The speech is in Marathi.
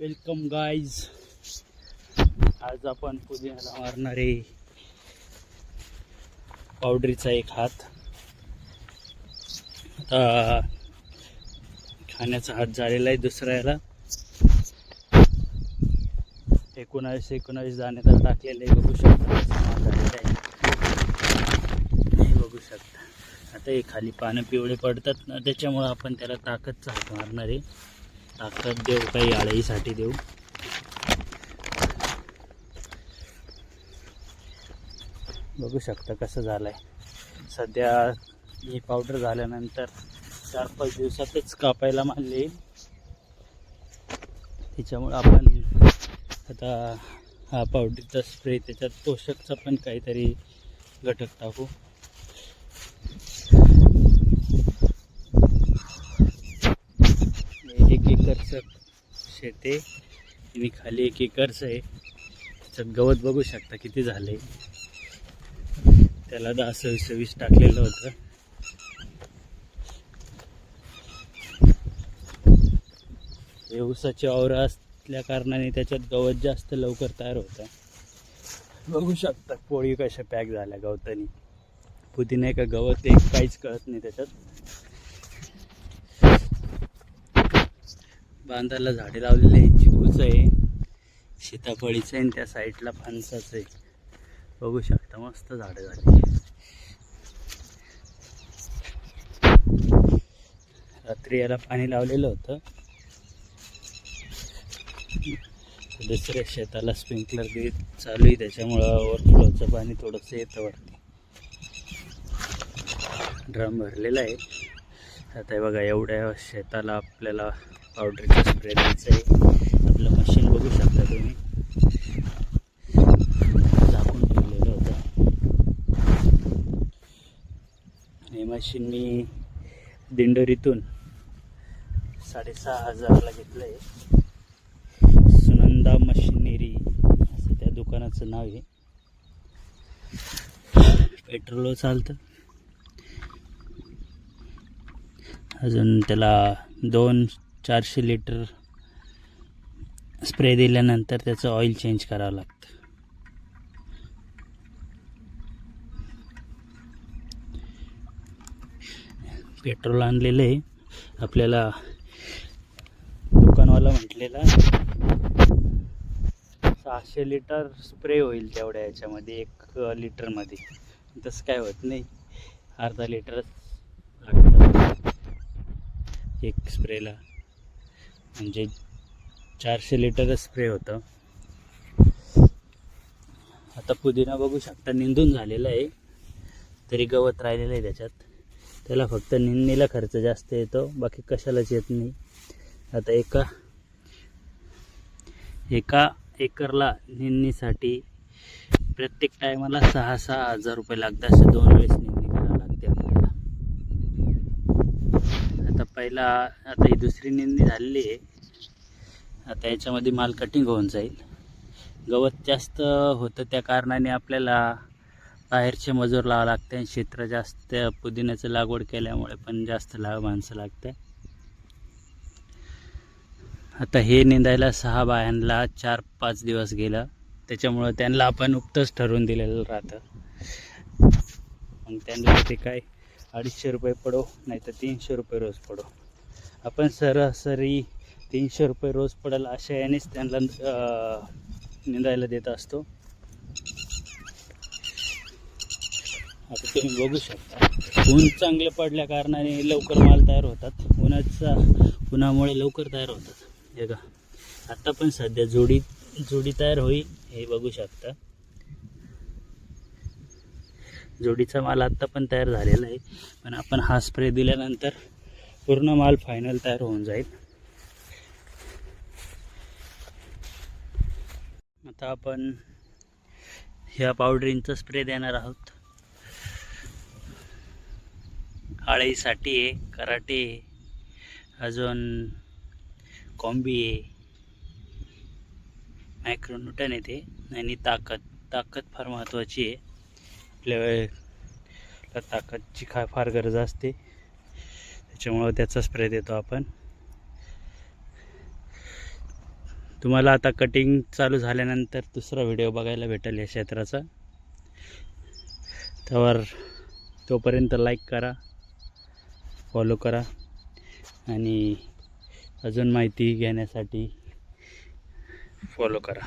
वेलकम गाईज आज आपण पुदिन्याला मारणारे पावडरीचा एक हात. आता खाण्याचा हात झालेला आहे दुसऱ्याला. याला एकोणावीस एकोणावीस दाणे तर टाकलेले बघू शकता हे बघू शकता. आता हे खाली पानं पिवळे पडतात ना त्याच्यामुळं आपण त्याला ताकदचा हात मारणार आहे. ताकद देऊ काही आळीसाठी देऊ. बघू शकता कसं झालं आहे सध्या ही पावडर झाल्यानंतर चार पाच दिवसातच कापायला मानले येईल. त्याच्यामुळं आपण आता हा पावडरचा स्प्रे त्याच्यात पोषकचा पण काहीतरी घटक टाकू हे एक एकरचं शेत. आहे आणि खाली एक एकरचं आहे. त्याच्यात गवत बघू शकता किती झाले. त्याला दहा सव्वीस सव्वीस टाकलेलं होतं. हे ऊसाची आवरा असल्या कारणाने त्याच्यात गवत जास्त लवकर तयार होतं. बघू शकता पोळी कशा पॅक झाल्या गवतानी. पुदिना का गवत एक काहीच कळत नाही त्याच्यात. बांधाला झाडे लावलेली आहे चिकूचं आहे सीताफळीचं आहे आणि त्या साईडला फणसाचं आहे. बघू शकता मस्त झाडं झाली. रात्री याला पाणी लावलेलं होतं. दुसऱ्या शेताला स्प्रिंकलर देत चालू आहे त्याच्यामुळं ओव्हरफ्लोचं पाणी थोडंसं येतं वरती. ड्रम भरलेला आहे. आता हे बघा एवढ्या शेताला आपल्याला पावडरचं स्प्रे द्यायचं आहे. आपलं मशीन बघू शकता तुम्ही. झाकून ठेवलेलं होतं. हे मशीन मी दिंडोरीतून साडेसहा हजाराला घेतलं आहे सुनंदा मशिनरी असं त्या दुकानाचं नाव आहे. पेट्रोल चालतं. अजून त्याला दोन चारशे लिटर स्प्रे दिल्यानंतर त्याचं ऑइल चेंज करावं लागतं. पेट्रोल आणलेलं आहे. आपल्याला दुकानवाला म्हटलेला सहाशे लिटर स्प्रे होईल तेवढ्या याच्यामध्ये एक लिटरमध्ये. तसं काय होत नाही. अर्धा लिटरच लागतं. एक स्प्रेला. म्हणजे चारशे लिटरच स्प्रे होतं. आता पुदिना बघू शकता निंदून झालेला आहे. तरी गवत राहिलेलं आहे त्याच्यात. त्याला फक्त निंदणीला खर्च जास्त येतो बाकी कशालाच येत नाही. आता एका एका एकरला निंदणीसाठी प्रत्येक टायमाला सहा सहा हजार रुपये लागतात असे दोन वेळेस निंद करावी लागते आपल्याला आता पहिला आता ही दुसरी निंदी झालेली आहे. आता याच्यामध्ये माल कटिंग होऊन जाईल. गवत जास्त होतं त्या कारणाने आपल्याला बाहेरचे मजूर लावा लागते आणि क्षेत्र जास्त पुदिन्याचं लागवड केल्यामुळे पण जास्त लाव माणसं लागते. आता हे निंदायला सहा बायांना चार पाच दिवस गेलं. त्याच्यामुळं त्यांना आपण उक्तच ठरवून दिलेलं राहतं. मग त्यांना ते काय अडीचशे रुपये पडो नाही तर तीनशे रुपये रोज पडो. आपण सरासरी तीनशे रुपये रोज पडेल अशा यानेच त्यांना निंदायला देत असतो. आता तुम्ही बघू शकता. ऊन चांगलं पडल्या कारणाने लवकर माल तयार होतात. उन्हाचा उन्हामुळे लवकर तयार होतात. हे का आत्ता पण सध्या जोडी जोडी तयार होईल हे बघू शकता. जोडीचा माल आत्ता पण तयार झालेला आहे. पण आपण हा स्प्रे दिल्यानंतर पूर्ण माल फायनल तयार होऊन जाईल. आता आपण ह्या पावडरींचा स्प्रे देणार आहोत. आळीसाठी आहे कराटे अजून कॉम्बी आहे. मायक्रोन्यूटन येते आणि ताकद ताकद फार महत्त्वाची आहे. आपल्या ताकदची काय फार गरज असते. त्याच्यामुळं त्याचा स्प्रे देतो आपण. तुम्हाला आता कटिंग चालू झाल्यानंतर दुसरा व्हिडिओ बघायला भेटेल या क्षेत्राचा. त्यावर तोपर्यंत लाईक करा फॉलो करा आणि अजून माहिती घेण्यासाठी फॉलो करा.